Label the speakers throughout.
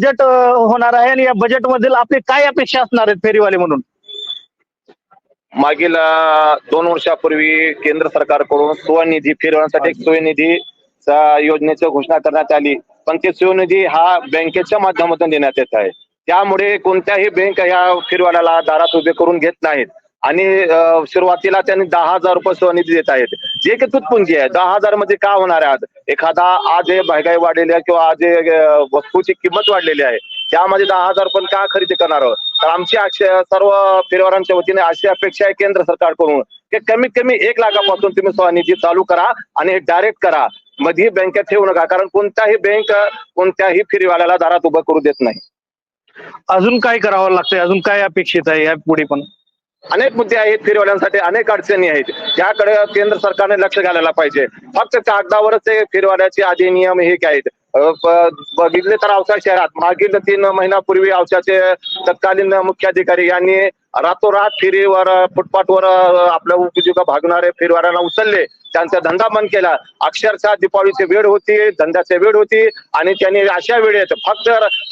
Speaker 1: Budget होणार आहे आणि या बजेट मधील आपली काय अपेक्षा असणार आहेत फेरीवाले म्हणून?
Speaker 2: मागील दोन वर्षापूर्वी केंद्र सरकारकडून स्वनिधी फिरवण्यासाठी एक स्वनिधी योजनेची घोषणा करण्यात आली. पण ते स्वनिधी हा बँकेच्या माध्यमातून देण्यात येत आहे. त्यामुळे कोणत्याही बँक या फिरवाल्याला दारात उभे करून घेत नाहीत. आणि सुरुवातीला त्यांनी दहा हजार रुपये स्वनिधी देत आहेत. जे की तुटपुंजी आहे. दहा हजारमध्ये का होणार आहे आज? एखादा आज हे महागाई वाढलेली आहे किंवा आज वस्तूची किंमत वाढलेली आहे. त्यामध्ये दहा हजार पण का खरेदी करणार आहोत? तर आमची सर्व परिवारांच्या वतीने अशी अपेक्षा आहे केंद्र सरकारकडून की कमीत कमी एक लाखापासून तुम्ही स्वनिधी चालू करा आणि डायरेक्ट करा. मध्ये बँकेत ठेवू नका. कारण कोणत्याही बँक कोणत्याही फेरीवाल्याला दारात उभं करू देत नाही.
Speaker 1: अजून काय करावं लागतंय? अजून काय अपेक्षित आहे या पुढे पण?
Speaker 2: अनेक मुद्दे आहेत फिरवाल्यांसाठी अनेक अडचणी आहेत. त्याकडे केंद्र सरकारने लक्ष घालायला पाहिजे. फक्त कागदावरच हे फिरवाल्याचे अधिनियम हे काय आहेत? बघितले तर औसा शहरात मागील तीन महिन्यापूर्वी औसाचे तत्कालीन मुख्याधिकारी यांनी रातोरात फेरीवर फुटपाथवर आपल्या उपजीविका भागणारे फेरीवाल्यांना उचलले. त्यांचा धंदा बंद केला. अक्षरशः दीपावलीची वेळ होती धंद्याची वेळ होती आणि त्यांनी अशा वेळेत फक्त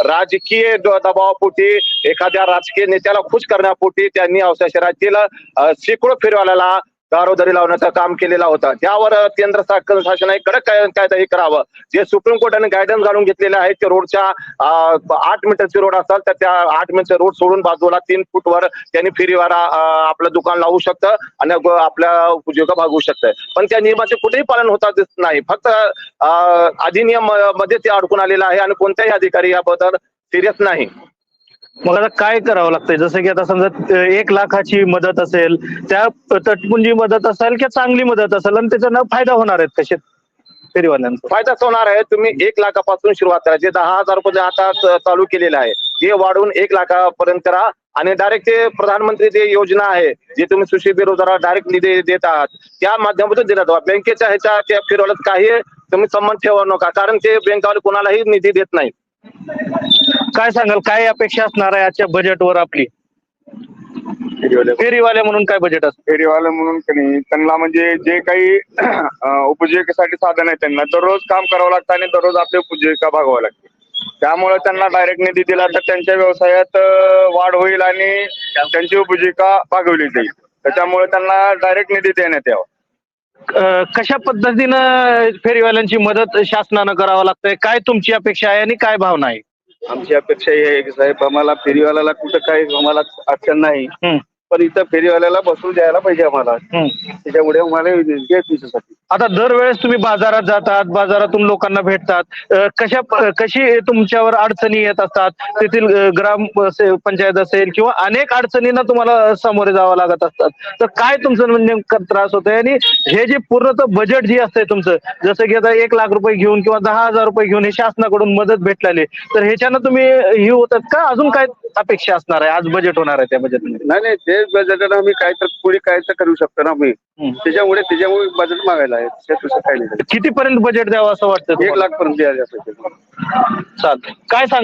Speaker 2: राजकीय द- दबावापोटी एखाद्या राजकीय नेत्याला खुश करण्यापोटी त्यांनी औसा शहरातील अ, शेकडो फेरीवाल्याला दारोदारी लावण्याचं काम केलेलं होतं. त्यावर केंद्र शासन शासनाने कडक कायदा हे करावं. जे सुप्रीम कोर्टाने गायडन्स घालून घेतलेले आहेत ते रोडच्या आठ मीटरचे रोड असतात तर त्या आठ मीटरचे रोड सोडून बाजूला तीन फूटवर त्यांनी फेरीवारा आपलं दुकान लावू शकतं आणि आपल्या उपजीविका भागवू शकतं. पण त्या नियमाचे कुठेही पालन होता दिसत नाही. फक्त अधिनियममध्ये ते अडकून आलेलं आहे आणि कोणत्याही अधिकारी याबद्दल सिरियस नाही.
Speaker 1: मग आता काय करावं लागतंय? जसं की आता समजा एक लाखाची मदत असेल त्या तटपुंजी मदत असेल किंवा चांगली मदत असेल आणि त्याचा फायदा होणार आहेत कसे फेरीवाल्यांचा?
Speaker 2: फायदाच होणार आहे. तुम्ही एक लाखापासून सुरुवात करा. जे दहा हजार रुपये आता चालू केलेलं आहे ते वाढवून एक लाखापर्यंत करा. आणि डायरेक्ट ते प्रधानमंत्री जे योजना आहे जे तुम्ही सुशी बेरोजगार डायरेक्ट निधी देत आहात त्या माध्यमातून दिला बँकेच्या ह्याच्या त्या फिरवल्यात काही तुम्ही संबंध ठेवा नका. कारण ते बँकावाले कोणालाही निधी देत नाही
Speaker 1: काय सांगाल काय अपेक्षा असणार आहे आजच्या बजेटवर आपली? फेरीवाले. म्हणून काय बजेट असतं
Speaker 3: फेरीवाला म्हणून की नाही त्यांना म्हणजे जे काही अं, उपजीविकेसाठी साधन आहे त्यांना दररोज काम करावं लागतं आणि दररोज आपली उपजीविका भागवावी लागते. त्यामुळे त्यांना डायरेक्ट निधी दिला तर त्यांच्या व्यवसायात अं, वाढ होईल आणि त्यांची उपजीविका भागवली जाईल. त्याच्यामुळे त्यांना डायरेक्ट निधी देण्यात यावा.
Speaker 1: अ, कशा पद्धतीनं फेरीवाल्यांची मदत शासनानं करावं लागतंय? काय तुमची अपेक्षा आहे आणि काय भावना आहे?
Speaker 3: आमची अपेक्षा ही आहे की साहेब आम्हाला फेरीवाल्याला कुठं काही आम्हाला अडचण नाही. पण इथं फेरीवाल्याला बसून द्यायला पाहिजे आम्हाला. त्याच्यामुळे आम्हाला विनंती आहे तुमच्यासाठी.
Speaker 1: आता दरवेळेस तुम्ही बाजारात जातात बाजारातून लोकांना भेटतात. कशा कशी तुमच्यावर अडचणी येत असतात? तेथील ग्राम पंचायत असेल किंवा अनेक अडचणींना तुम्हाला सामोरे जावं लागत असतात. तर काय तुमचं म्हणजे नेमकं त्रास होतोय? आणि हे जे पूर्णतः बजेट जे असतंय तुमचं जसं की आता एक लाख रुपये घेऊन किंवा दहा हजार रुपये घेऊन हे शासनाकडून मदत भेटलेली तर ह्याच्यानं तुम्ही हे होतात का? अजून काय अपेक्षा असणार आहे. आज बजेट होणार आहे त्या बजेटमध्ये
Speaker 3: नाही नाही ते बजेट आम्ही काय तर पुढे काय तर करू शकतो ना आम्ही. त्याच्यामुळे त्याच्यामुळे बजेट मागायला आहे. दुसरं काही नाही.
Speaker 1: कितीपर्यंत बजेट द्यावं असं वाटतं
Speaker 3: एक? लाख पर्यंत द्यायला
Speaker 1: चालतंय. काय सांग